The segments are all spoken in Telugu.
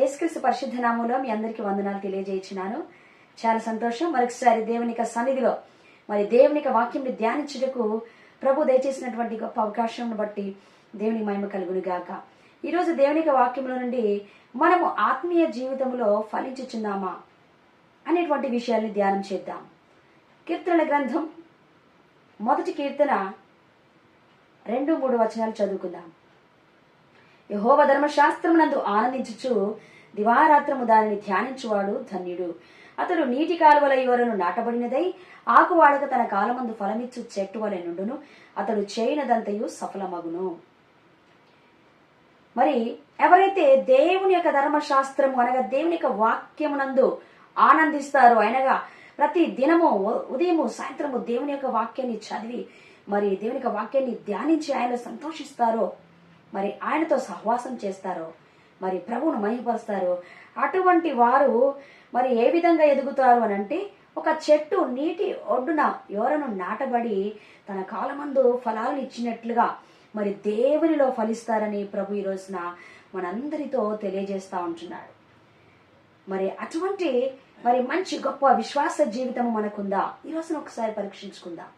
యేసుక్రీస్తు పరిశుద్ధ నామంలో మీ అందరికీ వందనాలు తెలియజేయించినాను చాలా సంతోషం. మరొకసారి దేవుని సన్నిధిలో మరి దేవుని వాక్యం ధ్యానించుటకు ప్రభు దయచేసినటువంటి గొప్ప అవకాశం బట్టి దేవుని మహిమ కలుగును గాక ఈరోజు దేవుని వాక్యంలో నుండి మనము ఆత్మీయ జీవితంలో ఫలించుచున్నామా అనేటువంటి విషయాల్ని ధ్యానం చేద్దాం. కీర్తనల గ్రంథం మొదటి కీర్తన రెండు మూడు వచనాలు చదువుకుందాం. యహోవ ధర్మశాస్త్రమునందు ఆనందించుచు దివారాత్రము దానిని ధ్యానించువాడు ధన్యుడు. అతడు నీటి కాలువల యువరను నాటబడినదై ఆకువాడక తన కాలమందు ఫలమిచ్చు చెట్టు వలె నుండును. అతడు చేయనదంతయు సఫలమగును. మరి ఎవరైతే దేవుని యొక్క ధర్మశాస్త్రము అనగా దేవుని యొక్క వాక్యమునందు ఆనందిస్తారు అనగా ప్రతి దినము ఉదయము సాయంత్రము దేవుని యొక్క వాక్యాన్ని చదివి మరి దేవుని యొక్క వాక్యాన్ని ధ్యానించి ఆయన సంతోషిస్తారో మరి ఆయనతో సహవాసం చేస్తారో మరి ప్రభువును మహిమపరుస్తారో అటువంటి వారు మరి ఏ విధంగా ఎదుగుతారు అని అంటే ఒక చెట్టు నీటి ఒడ్డున ఎవరను నాటబడి తన కాలమందు ఫలాలను ఇచ్చినట్లుగా మరి దేవునిలో ఫలిస్తారని ప్రభు ఈ రోజున మనందరితో తెలియజేస్తా ఉంటున్నాడు. మరి అటువంటి మరి మంచి గొప్ప విశ్వాస జీవితం మనకుందా? ఈ రోజున ఒకసారి పరీక్షించుకుందాం.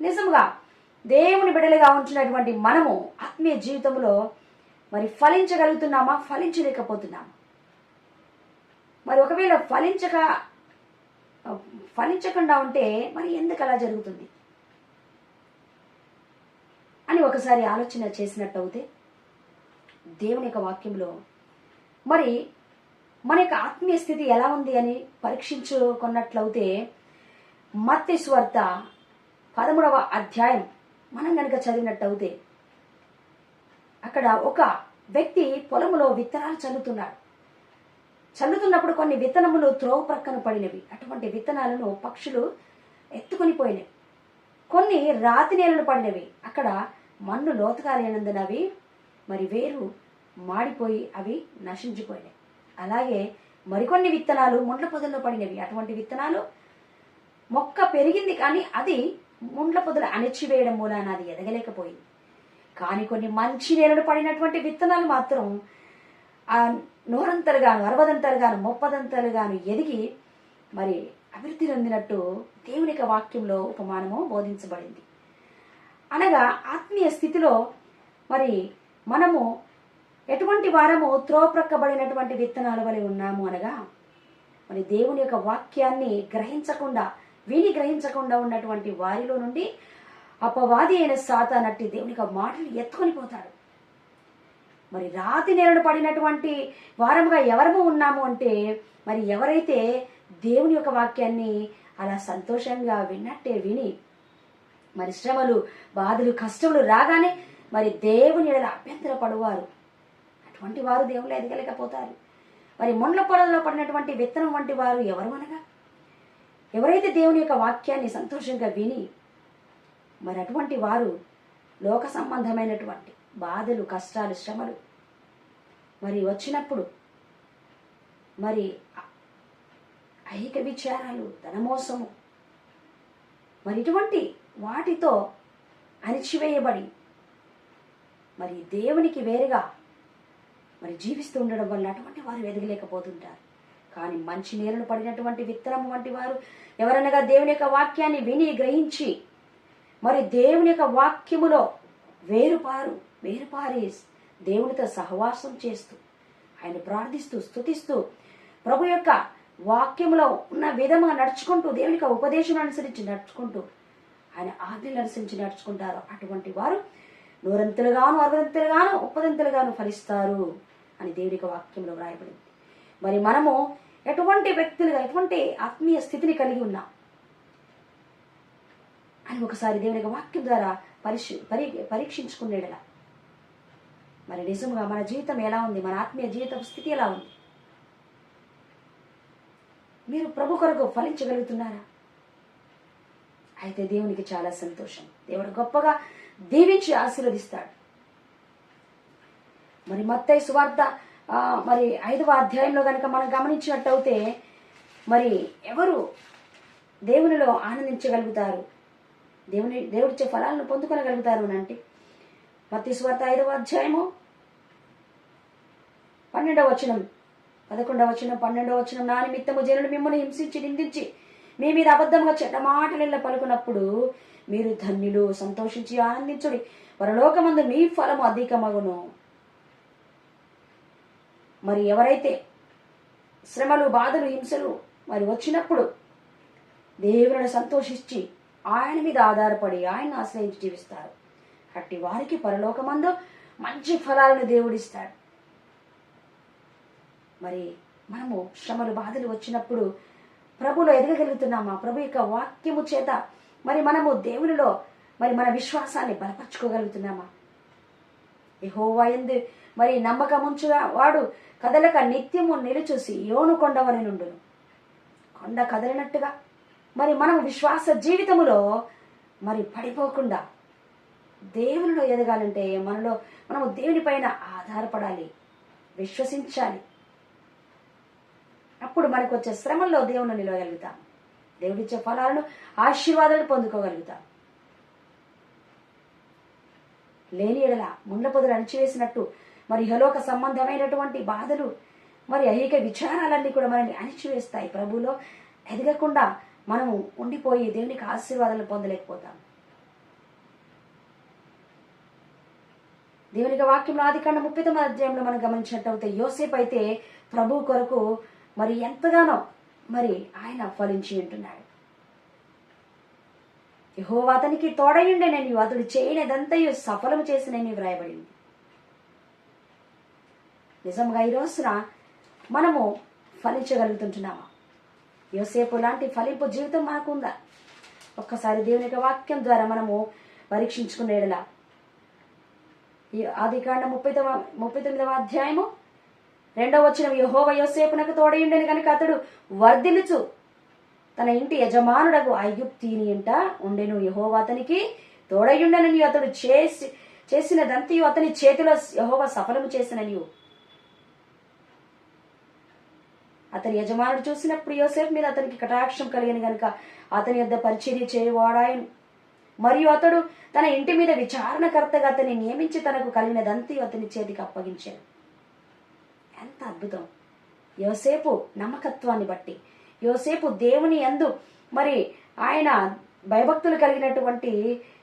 నిజంగా దేవుని బిడలుగా ఉంటున్నటువంటి మనము ఆత్మీయ జీవితంలో మరి ఫలించగలుగుతున్నామా? ఫలించలేకపోతున్నామా? మరి ఒకవేళ ఫలించక ఫలించకుండా ఉంటే మరి ఎందుకు అలా జరుగుతుంది? అని ఒకసారి ఆలోచన చేసినట్టు అవుతే దేవుని యొక్క వాక్యంలో మరి మన యొక్క ఆత్మీయ స్థితి ఎలా ఉంది అని పరీక్షించుకున్నట్లయితే మత్తి స్వార్త పదమూడవ అధ్యాయం మనం కనుక చదివినట్టయితే అక్కడ ఒక వ్యక్తి పొలంలో విత్తనాలు చల్లుతున్నాడు. చల్లుతున్నప్పుడు కొన్ని విత్తనములు త్రోవ ప్రక్కన పడినవి. అటువంటి విత్తనాలను పక్షులు ఎత్తుకొని పోయినవి. కొన్ని రాతి నేలలు పడినవి. అక్కడ మన్ను లోతుగా లేనందున అవి మరి వేరు మాడిపోయి అవి నశించిపోయినాయి అలాగే మరికొన్ని విత్తనాలు ముండ్ల పొదల్లో పడినవి. అటువంటి విత్తనాలు మొక్క పెరిగింది కానీ అది ముండ్ల పొదలు అణిచివేయడం మూలాన అది ఎదగలేకపోయింది. కానీ కొన్ని మంచి నేలను పడినటువంటి విత్తనాలు మాత్రం ఆ నూరంతలుగాను అరవదంతలుగాను ముప్పదంతలుగాను ఎదిగి మరి అభివృద్ధి చెందినట్టు దేవుని వాక్యంలో ఉపమానము బోధించబడింది. అనగా ఆత్మీయ స్థితిలో మరి మనము ఎటువంటి వారము త్రోప్రక్కబడినటువంటి విత్తనాల వలె ఉన్నాము అనగా మరి దేవుని యొక్క వాక్యాన్ని గ్రహించకుండా విని గ్రహించకుండా ఉన్నటువంటి వారిలో నుండి అపవాది అయిన సాతానట్టి దేవునికి ఆ మాటలు ఎత్తుకొని పోతాడు. మరి రాతి నేలను పడినటువంటి వారముగా ఎవరము ఉన్నాము అంటే మరి ఎవరైతే దేవుని యొక్క వాక్యాన్ని అలా సంతోషంగా విన్నట్టే విని మరి శ్రమలు బాధలు కష్టములు రాగానే మరి దేవుని అభ్యంతర పడువారు అటువంటి వారు దేవుళ్ళు ఎదగలేకపోతారు. మరి ముండ్ల పొలంలో పడినటువంటి విత్తనం వంటి వారు ఎవరు అనగా? ఎవరైతే దేవుని యొక్క వాక్యాన్ని సంతోషంగా విని మరి అటువంటి వారు లోక సంబంధమైనటువంటి బాధలు కష్టాలు శ్రమలు మరి వచ్చినప్పుడు మరి ఐహిక విచారాలు ధనమోసము మరి ఇటువంటి వాటితో అణిచివేయబడి మరి దేవునికి వేరుగా మరి జీవిస్తూ ఉండడం వల్ల అటువంటి వారు ఎదగలేకపోతుంటారు కానీ మంచి నేలను పడినటువంటి విత్తనం వంటి వారు ఎవరనగా దేవుని యొక్క వాక్యాన్ని విని గ్రహించి మరి దేవుని యొక్క వాక్యములో వేరుపారు వేరుపారి దేవునితో సహవాసం చేస్తూ ఆయన ప్రార్థిస్తూ స్తుతిస్తూ ప్రభు యొక్క వాక్యములో ఉన్న విధముగా నడుచుకుంటూ దేవుని యొక్క ఉపదేశం అనుసరించి నడుచుకుంటూ ఆయన ఆజ్ఞలు అనుసరించి నడుచుకుంటారు. అటువంటి వారు నూరంతులుగాను అరవంతులుగాను ఉపదంతులుగాను ఫలిస్తారు అని దేవుడికి వాక్యంలో వ్రాయబడింది. మరి మనము ఎటువంటి వ్యక్తులుగా ఎటువంటి ఆత్మీయ స్థితిని కలిగి ఉన్నాం? అని ఒకసారి దేవుని వాక్యం ద్వారా పరిశీ పరి పరీక్షించుకునేలా మరి నిజంగా మన జీవితం ఎలా ఉంది? మన ఆత్మీయ జీవిత స్థితి ఎలా ఉంది? మీరు ప్రభు కొరకు ఫలించగలుగుతున్నారా? అయితే దేవునికి చాలా సంతోషం. దేవుడు గొప్పగా దీవించి ఆశీర్వదిస్తాడు. మరి మత్తై సువార్త మరి ఐదవ అధ్యాయంలో కనుక మనం గమనించినట్టయితే మరి ఎవరు దేవునిలో ఆనందించగలుగుతారు? దేవుని దేవుడిచ్చే ఫలాలను పొందుకొనగలుగుతారు అని అంటే మత్తి సువార్త ఐదవ అధ్యాయము పన్నెండవ వచనం పదకొండవ వచనం పన్నెండవ వచనం నా నిమిత్తము జనులు మిమ్మల్ని హింసించి నిందించి మీ మీద అబద్ధంగా చెడ్డ మాటలు పలుకున్నప్పుడు మీరు ధన్యులు సంతోషించి ఆనందించుడి. పరలోకమందు మీ ఫలము అధికమగును. మరి ఎవరైతే శ్రమలు బాధలు హింసలు మరి వచ్చినప్పుడు దేవుని సంతోషించి ఆయన మీద ఆధారపడి ఆయన ఆశ్రయించి జీవిస్తారు. అట్టి వారికి పరలోకమందు మంచి ఫలాలను దేవుడిస్తాడు. మరి మనము శ్రమలు బాధలు వచ్చినప్పుడు ప్రభులో ఎదగగలుగుతున్నామా? ప్రభు యొక్క వాక్యము చేత మరి మనము దేవునిలో మరి మన విశ్వాసాన్ని బలపరచుకోగలుగుతున్నామా? యహోవాయందు మరి నమ్మకముంచుగా వాడు కదలక నిత్యము నిలుచూసి యోను కొండవని నుండును. కొండ కదలినట్టుగా మరి మనం విశ్వాస జీవితములో మరి పడిపోకుండా దేవునిలో ఎదగాలంటే మనలో మనము దేవునిపైన ఆధారపడాలి విశ్వసించాలి. అప్పుడు మనకు వచ్చే శ్రమల్లో దేవుని నిలవగలుగుతాం. దేవుడిచ్చే ఫలాలను ఆశీర్వాదాలు పొందుకోగలుగుతాం. లేని ఎడల ముండ్ల పొదలు అణిచివేసినట్టు మరి హలోక సంబంధమైనటువంటి బాధలు మరి ఐహిక విచారాలన్నీ కూడా మనల్ని అణిచివేస్తాయి. ప్రభులో ఎదగకుండా మనము ఉండిపోయి దేవునికి ఆశీర్వాదాలు పొందలేకపోతాం. దేవునికి వాక్యంలో ఆది కాండ ముప్పై తొమ్మిది అధ్యాయంలో మనం గమనించినట్టయితే యోసేపు అయితే ప్రభు కొరకు మరి ఎంతగానో మరి ఆయన ఫలించి ఉంటున్నాడు. యహోవా అతనికి తోడయుండేనని అతడు చేయనిదంతయు సఫలము చేసినని వ్రాయబడింది. నిజంగా ఈ రోజున మనము ఫలించగలుగుతుంటున్నామా? యోసేపు లాంటి ఫలింపు జీవితం మనకు ఉందా ఒక్కసారి దేవుని యొక్క వాక్యం ద్వారా మనము పరీక్షించుకునేలా ఈ ఆది కాండ ముప్పై ముప్పై తొమ్మిదవ అధ్యాయము రెండవ వచ్చిన యహోవ యోసేపునకు తోడయుండని కనుక అతడు వర్ధిల్లుచు. తన ఇంటి యజమానుడకు ఐగుప్తీని ఇంట ఉండెను యహోవ అతనికి తోడయుండనని అతడు చేసి చేసినదంతయు అతని చేతిలో యహోవ సఫలము చేసినని. అతని యజమానుడు చూసినప్పుడు యోసేఫ్ మీద అతనికి కటాక్షం కలిగిన గనుక అతని యొద్ద పరిచర్య చేయవాడాయను. మరియు అతడు తన ఇంటి మీద విచారణకర్తగా అతన్ని నియమించి తనకు కలిగినదంతయు అతని చేతికి అప్పగించాడు. ఎంత అద్భుతం! యోసేపు నమ్మకత్వాన్ని బట్టి యోసేపు దేవుని యందు మరి ఆయన భయభక్తులు కలిగినటువంటి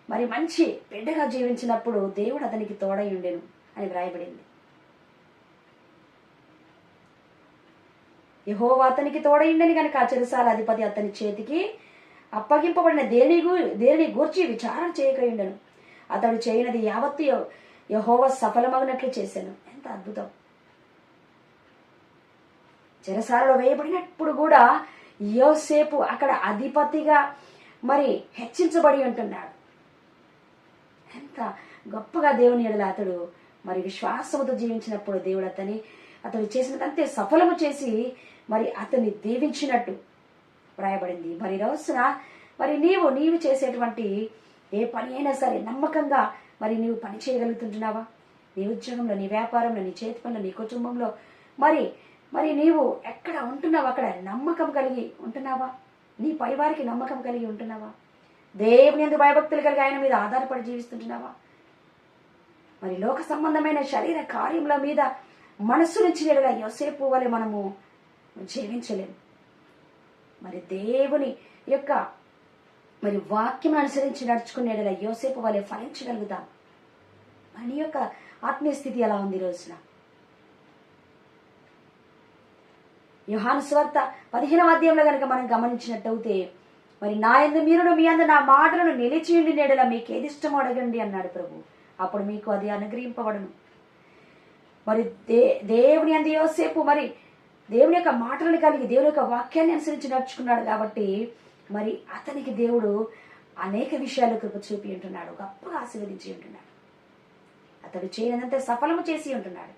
మరి మంచి బిడ్డగా జీవించినప్పుడు దేవుడు అతనికి తోడై ఉండెను అని వ్రాయబడింది. యహోవా అతనికి తోడైండని కనుక ఆ చెరసాల అధిపతి అతని చేతికి అప్పగింపబడిన దేని దేని గూర్చి విచారణ చేయకయుండను అతడు చేయనది యావత్తు యహోవ సఫలమగినట్లు చేశాను ఎంత అద్భుతం! చెరసాలలో వేయబడినప్పుడు కూడా యోసేపు అక్కడ అధిపతిగా మరి హెచ్చించబడి ఉంటున్నాడు ఎంత గొప్పగా దేవుని ఎడల అతడు మరి విశ్వాసముతో జీవించినప్పుడు దేవుడు అతని అతడు చేసినదంతే సఫలము చేసి మరి అతన్ని దీవించినట్టు వ్రాయబడింది. మరి రోజున మరి నీవు నీవు చేసేటువంటి ఏ పని అయినా సరే నమ్మకంగా మరి నీవు పని చేయగలుగుతుంటున్నావా? నీ ఉద్యోగంలో నీ వ్యాపారంలో నీ చేతి పనిలో నీ కుటుంబంలో మరి మరి నీవు ఎక్కడ ఉంటున్నావు అక్కడ నమ్మకం కలిగి ఉంటున్నావా? నీ పైవారికి నమ్మకం కలిగి ఉంటున్నావా? దేవుని ఎందుకు భయభక్తులు కలిగి ఆయన మీద ఆధారపడి జీవిస్తుంటున్నావా? మరి లోక సంబంధమైన శరీర కార్యముల మీద మనస్సు నుంచి ఎడగా యోసేపు వలె మనము జీవించలేము మరి దేవుని యొక్క మరి వాక్యం అనుసరించి నడుచుకునేలా యోసేపు వలె ఫలించగలుగుతాం. మన యొక్క ఆత్మీయ స్థితి ఎలా ఉంది ఈ రోజున? యోహాను స్వార్త పదిహేనవ అధ్యాయంలో కనుక మనం గమనించినట్టయితే మరి నా ఎందు మీరును మీ అందు నా మాటలను నిలిచేయండి ఉండి మీకు ఏది ఇష్టమో అడగండి అన్నాడు ప్రభు. అప్పుడు మీకు అది అనుగ్రహింపబడను. మరి దే దేవుని అందు యోసేపు మరి దేవుని యొక్క మాటలను కలిగి దేవుని యొక్క వాక్యాన్ని అనుసరించి నడుచుకున్నాడు కాబట్టి మరి అతనికి దేవుడు అనేక విషయాలు కృప చూపి ఉంటున్నాడు గొప్పగా ఆశీర్వదించి ఉంటున్నాడు. అతడు చేయనంత సఫలము చేసి ఉంటున్నాడు.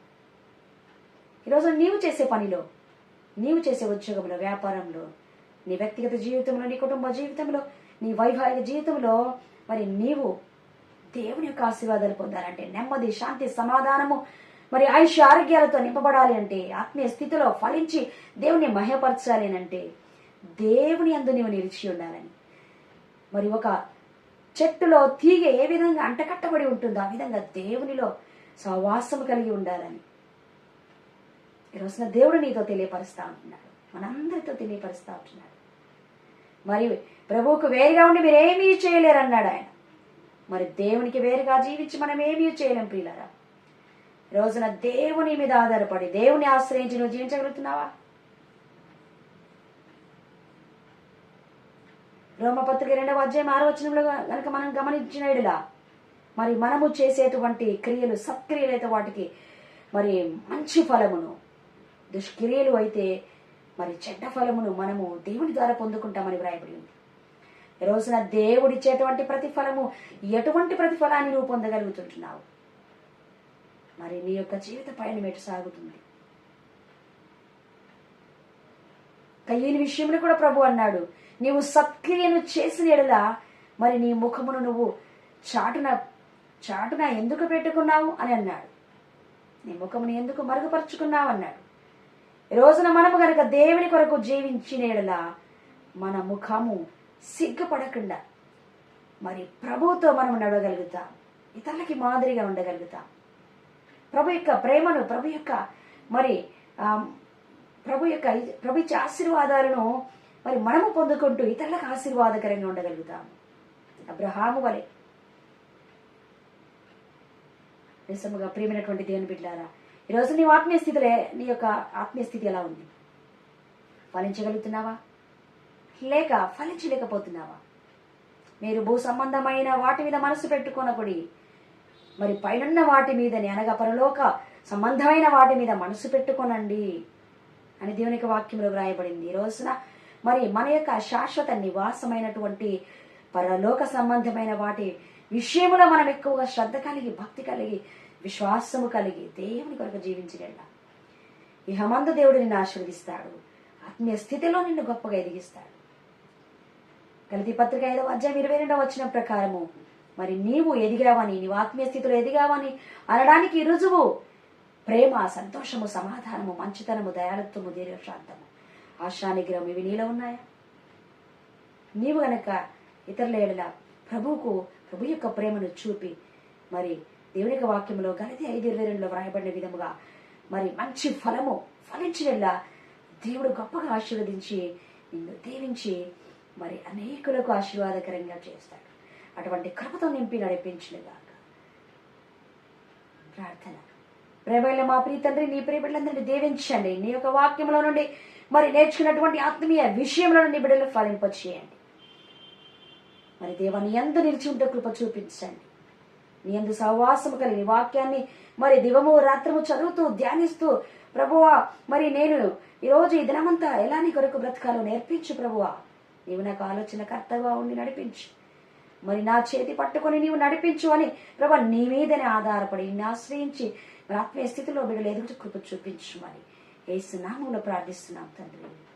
ఈరోజు నీవు చేసే పనిలో నీవు చేసే ఉద్యోగంలో వ్యాపారంలో నీ వ్యక్తిగత జీవితంలో నీ కుటుంబ జీవితంలో నీ వైవాహిక జీవితంలో మరి నీవు దేవుని యొక్క ఆశీర్వాదాలు పొందాలంటే నెమ్మది శాంతి సమాధానము మరి ఆయుష ఆరోగ్యాలతో నింపబడాలి అంటే ఆత్మీయ స్థితిలో ఫలించి దేవుని మహపరచాలి అని అంటే దేవుని అందు నీవు నిలిచి ఉండాలని. మరి ఒక చెట్టులో తీగ ఏ విధంగా అంటకట్టబడి ఉంటుందో ఆ విధంగా దేవునిలో సహవాసము కలిగి ఉండాలని. ఈ రోజున దేవుడు నీతో తెలియపరుస్తా ఉంటున్నాడు. మనందరితో తెలియపరుస్తా ఉంటున్నాడు. మరి ప్రభువుకు వేరుగా ఉండి మీరు చేయలేరు అన్నాడు ఆయన. మరి దేవునికి వేరుగా జీవించి మనం ఏమీ చేయలేం ప్రియులరా? ఈ రోజున దేవుని మీద ఆధారపడి దేవుని ఆశ్రయించి నువ్వు జీవించగలుగుతున్నావా? రోమపత్రిక రెండవ అధ్యాయం ఆరో వచనంలో కనుక మనం గమనించిన మరి మనము చేసేటువంటి క్రియలు సత్క్రియలు అయితే వాటికి మరి మంచి ఫలమును దుష్క్రియలు అయితే మరి చెడ్డ ఫలమును మనము దేవుని ద్వారా పొందుకుంటామని వ్రాయబడి ఉంది. ఈ రోజున దేవుడిచ్చేటువంటి ప్రతిఫలము ఎటువంటి ప్రతిఫలాన్ని నువ్వు పొందగలుగుతుంటున్నావు? మరి నీ యొక్క జీవిత పయనం ఎటు సాగుతుంది? కయ్యని విషయంలో కూడా ప్రభు అన్నాడు. నీవు సత్క్రియను చేసిన ఎడలా మరి నీ ముఖమును నువ్వు చాటున చాటున ఎందుకు పెట్టుకున్నావు అని అన్నాడు. నీ ముఖమును ఎందుకు మరుగుపరుచుకున్నావు అన్నాడు. ఈ రోజున మనము గనక దేవుని కొరకు జీవించిన మన ముఖము సిగ్గుపడకుండా మరి ప్రభువుతో మనం నడవగలుగుతాం. ఇతరులకి మాదిరిగా ఉండగలుగుతాం. ప్రభు యొక్క ప్రేమను ప్రభు యొక్క మరి ప్రభు యొక్క ప్రభు ఇచ్చే ఆశీర్వాదాలను మరి మనము పొందుకుంటూ ఇతరులకు ఆశీర్వాదకరంగా ఉండగలుగుతాం. అబ్రహాము వలె. నిజముగా ప్రియమైనటువంటి దేవుని బిడ్డారా ఈరోజు నీ ఆత్మీయ స్థితిలో నీ యొక్క ఆత్మీయ స్థితి ఎలా ఉంది? ఫలించగలుగుతున్నావా? లేక ఫలించలేకపోతున్నావా? మీరు భూ సంబంధమైన వాటి మీద మనసు పెట్టుకోనకుడి మరి పైనున్న వాటి మీదని అనగా పరలోక సంబంధమైన వాటి మీద మనసు పెట్టుకోనండి అని దేవునికి వాక్యంలో వ్రాయబడింది. ఈ రోజున మరి మన యొక్క శాశ్వత నివాసమైనటువంటి పరలోక సంబంధమైన వాటి విషయంలో మనం ఎక్కువగా శ్రద్ధ కలిగి భక్తి కలిగి విశ్వాసము కలిగి దేవుని కొరకు జీవించగల ఇహమందు దేవుడు నిన్ను ఆశీర్వదిస్తాడు. ఆత్మీయ స్థితిలో నిన్ను గొప్పగా ఎదిగిస్తాడు. గలతీ పత్రిక ఐదవ అధ్యాయం ఇరవై రెండవ వచ్చిన ప్రకారము మరి నీవు ఎదిగావని నీవు ఆత్మీయ స్థితిలో ఎదిగావని అనడానికి రుజువు ప్రేమ సంతోషము సమాధానము మంచితనము దయాళత్వము దీర్ఘశాంతము. ఆశానిగ్రహం ఇవి నీలో ఉన్నాయా? నీవు గనక ఇతరుల ఏడల ప్రభువుకు ప్రభు యొక్క ప్రేమను చూపి మరి దేవుని యొక్క వాక్యంలో గలతి ఐదు ఇరవై రెండులో వ్రాయబడిన విధముగా మరి మంచి ఫలము ఫలించినలా దేవుడు గొప్పగా ఆశీర్వదించి నిన్ను దీవించి మరి అనేకులకు ఆశీర్వాదకరంగా చేస్తాడు. అటువంటి కృపతో నింపి నడిపించినగాక ప్రార్థన. ప్రేమల మా ప్రియ తండ్రి నీ ప్రియ దీవించండి. నీ యొక్క వాక్యంలో నుండి మరి నేర్చుకున్నటువంటి ఆత్మీయ విషయంలో నుండి బిడ్డలు ఫలింపచేయండి. మరి దేవాన్ని ఎంత నిలిచి ఉంటే కృప చూపించండి. నీ అందు సహవాసము కలిగిన వాక్యాన్ని మరి దివము రాత్రము చదువుతూ ధ్యానిస్తూ ప్రభువా మరి నేను ఈరోజు ఈ దినమంతా ఎలా నీ కొరకు బ్రతకాలో నేర్పించు ప్రభువా. నీవు నాకు ఆలోచన కర్తగా ఉండి నడిపించు. మరి నా చేతి పట్టుకొని నీవు నడిపించు అని ప్రభా నీ మీదనే ఆధారపడి నిన్ను ఆశ్రయించి మరి ఆత్మీయ స్థితిలో బిడ్డలు ఎదుగుతూ కృప చూపించు మరి. ఏసు నామంలో ప్రార్థిస్తున్నాం తండ్రి.